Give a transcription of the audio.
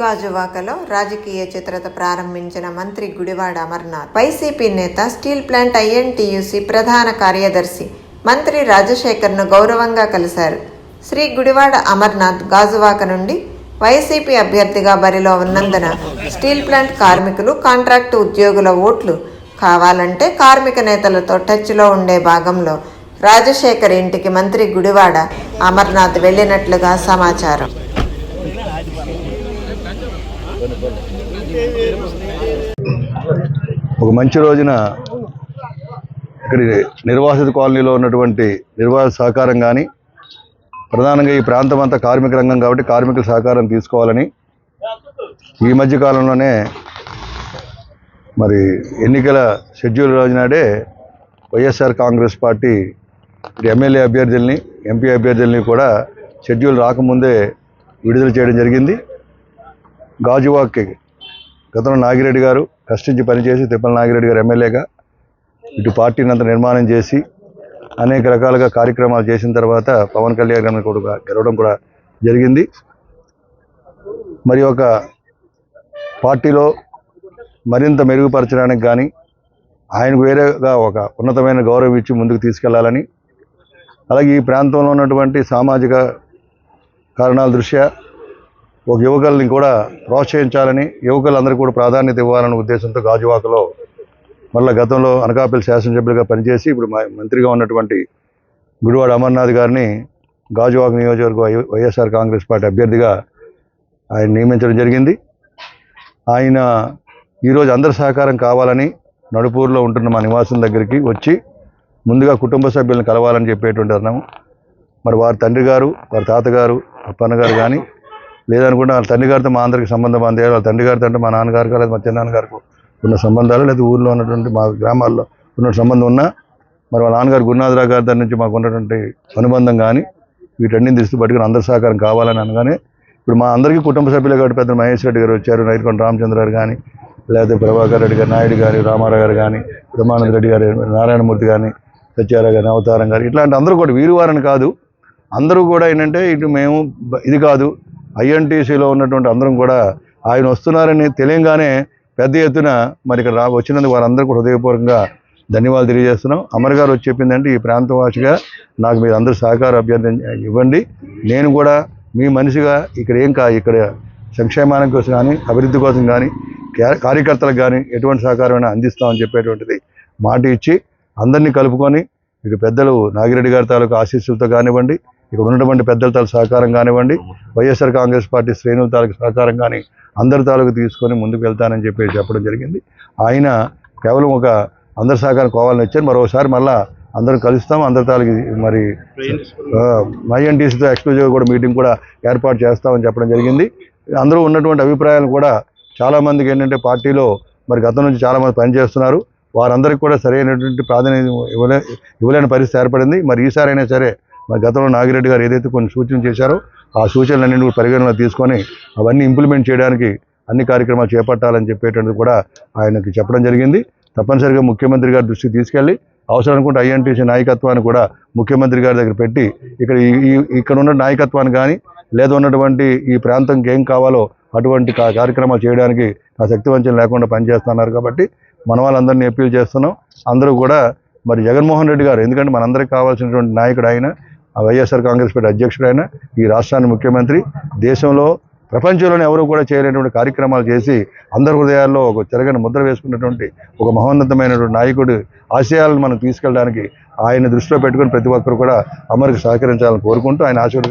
గాజువాకలో రాజకీయ చిత్రత ప్రారంభించిన మంత్రి గుడివాడ అమర్నాథ్ వైసీపీ నేత స్టీల్ ప్లాంట్ ఐఎన్టీయూసీ ప్రధాన కార్యదర్శి మంత్రి రాజశేఖర్ను గౌరవంగా కలిశారు. శ్రీ గుడివాడ అమర్నాథ్ గాజువాక నుండి వైసీపీ అభ్యర్థిగా బరిలో ఉన్నందున స్టీల్ ప్లాంట్ కార్మికులు కాంట్రాక్టు ఉద్యోగుల ఓట్లు కావాలంటే కార్మిక నేతలతో టచ్లో ఉండే భాగంలో రాజశేఖర్ ఇంటికి మంత్రి గుడివాడ అమర్నాథ్ వెళ్ళినట్లుగా సమాచారం. ఒక మంచి రోజున ఇక్కడ నిర్వాసిత కాలనీలో ఉన్నటువంటి నిర్వాసిత సహకారం కానీ ప్రధానంగా ఈ ప్రాంతం అంతా కార్మిక రంగం కాబట్టి కార్మికుల సహకారం తీసుకోవాలని ఈ మధ్య కాలంలోనే మరి ఎన్నికల షెడ్యూల్ రోజునాడే వైఎస్ఆర్ కాంగ్రెస్ పార్టీ ఎమ్మెల్యే అభ్యర్థుల్ని ఎంపీ అభ్యర్థుల్ని కూడా షెడ్యూల్ రాకముందే విడుదల చేయడం జరిగింది. గాజువాక్కి గతంలో నాగిరెడ్డి గారు కష్టించి పనిచేసి తిప్పల నాగిరెడ్డి గారు ఎమ్మెల్యేగా ఇటు పార్టీని అంత నిర్మాణం చేసి అనేక రకాలుగా కార్యక్రమాలు చేసిన తర్వాత పవన్ కళ్యాణ్ గారిని కూడా గెలవడం కూడా జరిగింది. మరి ఒక పార్టీలో మరింత మెరుగుపరచడానికి కానీ ఆయనకు వేరేగా ఒక ఉన్నతమైన గౌరవం ఇచ్చి ముందుకు తీసుకెళ్ళాలని అలాగే ఈ ప్రాంతంలో ఉన్నటువంటి సామాజిక కారణాల దృష్ట్యా ఒక యువకుల్ని కూడా ప్రోత్సహించాలని యువకులందరికీ కూడా ప్రాధాన్యత ఇవ్వాలనే ఉద్దేశంతో గాజువాకలో మళ్ళీ గతంలో అనకాపల్లి శాసనసభ్యులుగా పనిచేసి ఇప్పుడు మంత్రిగా ఉన్నటువంటి గుడివాడ అమర్నాథ్ గారిని గాజువాక నియోజకవర్గ వై- వైఎస్ఆర్ కాంగ్రెస్ పార్టీ అభ్యర్థిగా ఆయన నియమించడం జరిగింది. ఆయన ఈరోజు అందరి సహకారం కావాలని నడుపూరులో ఉంటున్న మా నివాసం దగ్గరికి వచ్చి ముందుగా కుటుంబ సభ్యులను కలవాలని చెప్పేటువంటి అన్నాము. మరి వారి తండ్రి గారు వారి తాతగారు అప్పన్న గారు కానీ లేదనుకుంటే వాళ్ళ తండ్రి గారితో మా అందరికి సంబంధం అందే. వాళ్ళ తండ్రి గారితో అంటే మా నాన్నగారికి లేదా మా చిన్నాన్నగారికి ఉన్న సంబంధాలు లేదా ఊర్లో ఉన్నటువంటి మా గ్రామాల్లో ఉన్న సంబంధం ఉన్నా మరి వాళ్ళ నాన్నగారు గురునాథరావు గారి దగ్గర నుంచి మాకు ఉన్నటువంటి అనుబంధం కానీ వీటన్ని దృష్టి పట్టుకుని అందరి సహకారం కావాలని అనగానే ఇప్పుడు మా అందరికీ కుటుంబ సభ్యులు కాబట్టి పెద్ద మహేష్ రెడ్డి గారు వచ్చారు నైరుకొండ రామచంద్ర గారు కానీ లేకపోతే ప్రభాకర్ రెడ్డి గారు నాయుడు గారు రామారావు గారు కానీ బ్రహ్మానంద రెడ్డి గారు నారాయణమూర్తి కానీ సత్యారావు గారు అవతారం గారు ఇట్లాంటి అందరూ కూడా వీరువారని కాదు. అందరూ కూడా ఏంటంటే ఇటు మేము ఇది కాదు. ఐఎన్టీసీలో ఉన్నటువంటి అందరం కూడా ఆయన వస్తున్నారని తెలియగానే పెద్ద ఎత్తున మరి ఇక్కడ రా వచ్చినందుకు వారందరూ కూడా హృదయపూర్వకంగా ధన్యవాదాలు తెలియజేస్తున్నాం. అమర్ గారు వచ్చి చెప్పిందంటే ఈ ప్రాంత వాసిగా నాకు మీరు అందరూ సహకార అభ్యర్థి ఇవ్వండి. నేను కూడా మీ మనిషిగా ఇక్కడ ఏం కా ఇక్కడ సంక్షేమానం కోసం కానీ అభివృద్ధి కోసం కానీ కార్యకర్తలకు కానీ ఎటువంటి సహకారమైనా అందిస్తామని చెప్పేటువంటిది మాట ఇచ్చి అందరినీ కలుపుకొని ఇక పెద్దలు నాగిరెడ్డి గారి తాలూకు ఆశీస్సులతో కానివ్వండి. ఇక్కడ ఉన్నటువంటి పెద్దల తాలూకు సహకారం కానివ్వండి వైఎస్ఆర్ కాంగ్రెస్ పార్టీ శ్రేణుల తాలూకు సహకారం కానీ అందరి తాలూకు తీసుకొని ముందుకు వెళ్తానని చెప్పి చెప్పడం జరిగింది. ఆయన కేవలం ఒక అందరి సహకారం కావాలని వచ్చారు. మరోసారి మళ్ళా అందరూ కలుస్తాం. అందరి తాలూకు మరి ఐఎన్టీసీతో ఎక్స్క్లూజివ్ కూడా మీటింగ్ కూడా ఏర్పాటు చేస్తామని చెప్పడం జరిగింది. అందరూ ఉన్నటువంటి అభిప్రాయాలు కూడా చాలామందికి ఏంటంటే పార్టీలో మరి గతం నుంచి చాలామంది పనిచేస్తున్నారు. వారందరికీ కూడా సరైనటువంటి ప్రాధాన్యత ఇవ్వలే ఇవ్వలేని పరిస్థితి ఏర్పడింది. మరి ఈసారైనా సరే మరి గతంలో నాగిరెడ్డి గారు ఏదైతే కొన్ని సూచనలు చేశారో ఆ సూచనలన్నీ కూడా పరిగణనలో తీసుకొని అవన్నీ ఇంప్లిమెంట్ చేయడానికి అన్ని కార్యక్రమాలు చేపట్టాలని చెప్పేటువంటిది కూడా ఆయనకి చెప్పడం జరిగింది. తప్పనిసరిగా ముఖ్యమంత్రి గారి దృష్టికి తీసుకెళ్ళి అవసరం అనుకుంటే ఐఎన్టీసీ నాయకత్వాన్ని కూడా ముఖ్యమంత్రి గారి దగ్గర పెట్టి ఇక్కడ ఈ- ఇక్కడ ఉన్న నాయకత్వాన్ని కానీ లేదా ఉన్నటువంటి ఈ ప్రాంతంకి ఏం కావాలో అటువంటి కా- కార్యక్రమాలు చేయడానికి ఆ శక్తివంచన లేకుండా పనిచేస్తున్నారు కాబట్టి మన వాళ్ళందరినీ అప్పీల్ చేస్తున్నాం. అందరూ కూడా మరి జగన్మోహన్ రెడ్డి గారు ఎందుకంటే మనందరికీ కావాల్సినటువంటి నాయకుడు ఆయన వైఎస్ఆర్ కాంగ్రెస్ పార్టీ అధ్యక్షుడు ఆయన ఈ రాష్ట్రాన్ని ముఖ్యమంత్రి దేశంలో ప్రపంచంలోనే ఎవరు కూడా చేయలేనటువంటి కార్యక్రమాలు చేసి అందరి హృదయాల్లో ఒక తిరగని ముద్ర వేసుకున్నటువంటి ఒక మహోన్నతమైనటువంటి నాయకుడు ఆశయాలను మనం తీసుకెళ్ళడానికి ఆయన దృష్టిలో పెట్టుకొని ప్రతి ఒక్కరు కూడా అమరుకు సహకరించాలని కోరుకుంటూ ఆయన ఆశీర్వదించారు